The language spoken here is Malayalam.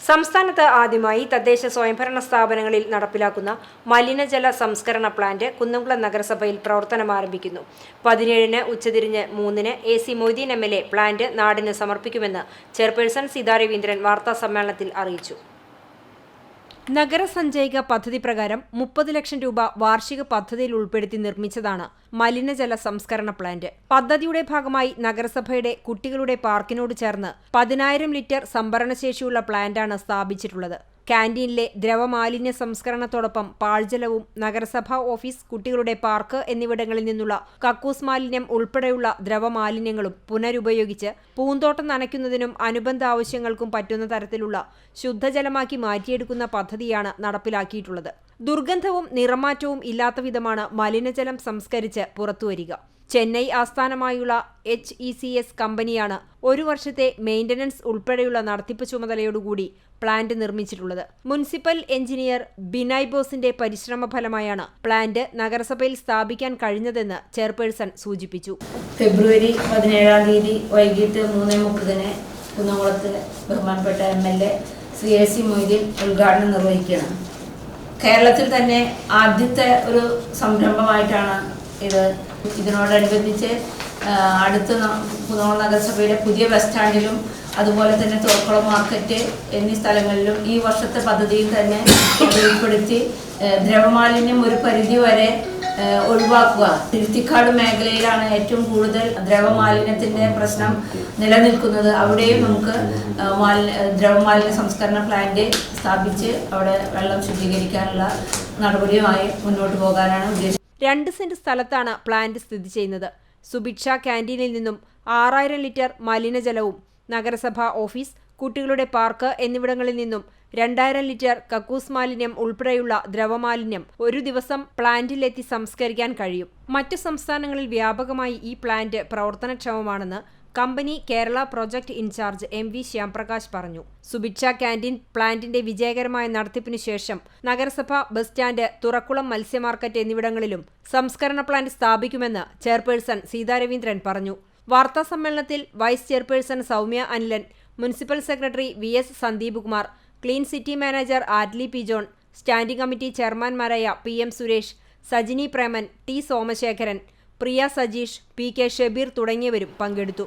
സംസ്ഥാനത്ത് ആദ്യമായി തദ്ദേശ സ്വയംഭരണ സ്ഥാപനങ്ങളിൽ നടപ്പിലാക്കുന്ന മലിനജല സംസ്കരണ പ്ലാന്റ് കുന്നംകുളം നഗരസഭയിൽ പ്രവർത്തനം ആരംഭിക്കുന്നു. പതിനേഴിന് ഉച്ചതിരിഞ്ഞ് മൂന്നിന് A C Moideen M L A plant നാടിന് സമർപ്പിക്കുമെന്ന് ചെയർപേഴ്സൺ സീതാ രവീന്ദ്രൻ വാർത്താസമ്മേളനത്തിൽ അറിയിച്ചു. നഗരസഞ്ചയിക പദ്ധതി പ്രകാരം മുപ്പത് ലക്ഷം രൂപ വാർഷിക പദ്ധതിയിൽ ഉൾപ്പെടുത്തി നിർമ്മിച്ചതാണ് മലിനജല സംസ്കരണ പ്ലാന്റ്. പദ്ധതിയുടെ ഭാഗമായി നഗരസഭയുടെ കുട്ടികളുടെ പാർക്കിനോട് ചേർന്ന് പതിനായിരം ലിറ്റർ സംഭരണശേഷിയുള്ള പ്ലാന്റാണ് സ്ഥാപിച്ചിട്ടുള്ളത്. ക്യാന്റീനിലെ ദ്രവമാലിന്യ സംസ്കരണത്തോടൊപ്പം പാഴ്ജലവും നഗരസഭാ ഓഫീസ് കുട്ടികളുടെ പാർക്ക് എന്നിവിടങ്ങളിൽ നിന്നുള്ള കക്കൂസ് മാലിന്യം ഉൾപ്പെടെയുള്ള ദ്രവമാലിന്യങ്ങളും പുനരുപയോഗിച്ച് പൂന്തോട്ടം നനയ്ക്കുന്നതിനും അനുബന്ധ ആവശ്യങ്ങൾക്കും പറ്റുന്ന തരത്തിലുള്ള ശുദ്ധജലമാക്കി മാറ്റിയെടുക്കുന്ന പദ്ധതിയാണ് നടപ്പിലാക്കിയിട്ടുള്ളത്. ദുർഗന്ധവും നിറമാറ്റവും ഇല്ലാത്ത വിധമാണ് മലിനജലം സംസ്കരിച്ച് പുറത്തുവരിക. ചെന്നൈ ആസ്ഥാനമായുള്ള എച്ച് ഇ സി എസ് കമ്പനിയാണ് ഒരു വർഷത്തെ മെയിന്റനൻസ് ഉൾപ്പെടെയുള്ള നടത്തിപ്പ് ചുമതലയോടുകൂടി പ്ലാന്റ് നിർമ്മിച്ചിട്ടുള്ളത്. മുനിസിപ്പൽ എഞ്ചിനീയർ ബിനായ് ബോസിന്റെ പരിശ്രമ ഫലമായാണ് പ്ലാന്റ് നഗരസഭയിൽ സ്ഥാപിക്കാൻ കഴിഞ്ഞതെന്ന് ചെയർപേഴ്സൺ സൂചിപ്പിച്ചു. ഫെബ്രുവരി പതിനേഴാം തീയതി വൈകിട്ട് മൂന്ന് മുപ്പതിന് കുന്നംകുളത്ത് ബഹുമാനപ്പെട്ട M L A Shri A C Moideen ഉദ്ഘാടനം നിർവഹിക്കുകയാണ്. കേരളത്തിൽ തന്നെ ആദ്യത്തെ ഒരു സംരംഭമായിട്ടാണ് ഇത് ഇതിനോടനുബന്ധിച്ച് അടുത്ത കുന്നോൾ നഗരസഭയുടെ പുതിയ ബസ് സ്റ്റാൻഡിലും അതുപോലെ തന്നെ തോക്കുളം മാർക്കറ്റ് എന്നീ സ്ഥലങ്ങളിലും ഈ വർഷത്തെ പദ്ധതിയിൽ തന്നെ ഉൾപ്പെടുത്തി ദ്രവമാലിന്യം ഒരു പരിധി വരെ ഒഴിവാക്കുക. തിരുത്തിക്കാട് മേഖലയിലാണ് ഏറ്റവും കൂടുതൽ ദ്രവമാലിന്യത്തിന്റെ പ്രശ്നം നിലനിൽക്കുന്നത്. അവിടെയും നമുക്ക് ദ്രവമാലിന്യ സംസ്കരണ പ്ലാന്റ് സ്ഥാപിച്ച് അവിടെ വെള്ളം ശുദ്ധീകരിക്കാനുള്ള നടപടിയുമായി മുന്നോട്ട് പോകാനാണ് ഉദ്ദേശിക്കുന്നത്. രണ്ട് സെന്റ് സ്ഥലത്താണ് പ്ലാന്റ് സ്ഥിതി ചെയ്യുന്നത്. സുഭിക്ഷ ക്യാന്റീനിൽ നിന്നും ആറായിരം ലിറ്റർ മലിനജലവും നഗരസഭാ ഓഫീസ് കുട്ടികളുടെ പാർക്ക് എന്നിവിടങ്ങളിൽ നിന്നും രണ്ടായിരം ലിറ്റർ കക്കൂസ് മാലിന്യം ഉൾപ്പെടെയുള്ള ദ്രവമാലിന്യം ഒരു ദിവസം പ്ലാന്റിലെത്തി സംസ്കരിക്കാൻ കഴിയും. മറ്റു സംസ്ഥാനങ്ങളിൽ വ്യാപകമായി ഈ plant പ്രവർത്തനക്ഷമമാണെന്ന് company Kerala project in-charge M V Shyamprakash പറഞ്ഞു. സുഭിക്ഷ ക്യാന്റീൻ പ്ലാന്റിന്റെ വിജയകരമായ നടത്തിപ്പിനു ശേഷം നഗരസഭ ബസ് സ്റ്റാൻഡ് തുറക്കുളം മത്സ്യ മാർക്കറ്റ് എന്നിവിടങ്ങളിലും സംസ്കരണ പ്ലാന്റ് സ്ഥാപിക്കുമെന്ന് ചെയർപേഴ്സൺ സീതാരവീന്ദ്രൻ പറഞ്ഞു. വാർത്താ സമ്മേളനത്തിൽ vice chairperson Soumya Anilan municipal secretary V S Sandeep Kumar clean city manager Adley P John standing committee ചെയർമാൻമാരായ P M Suresh Sajini Preman T Somasekharan Priya Sajeesh P K Shabeer തുടങ്ങിയവരും പങ്കെടുത്തു.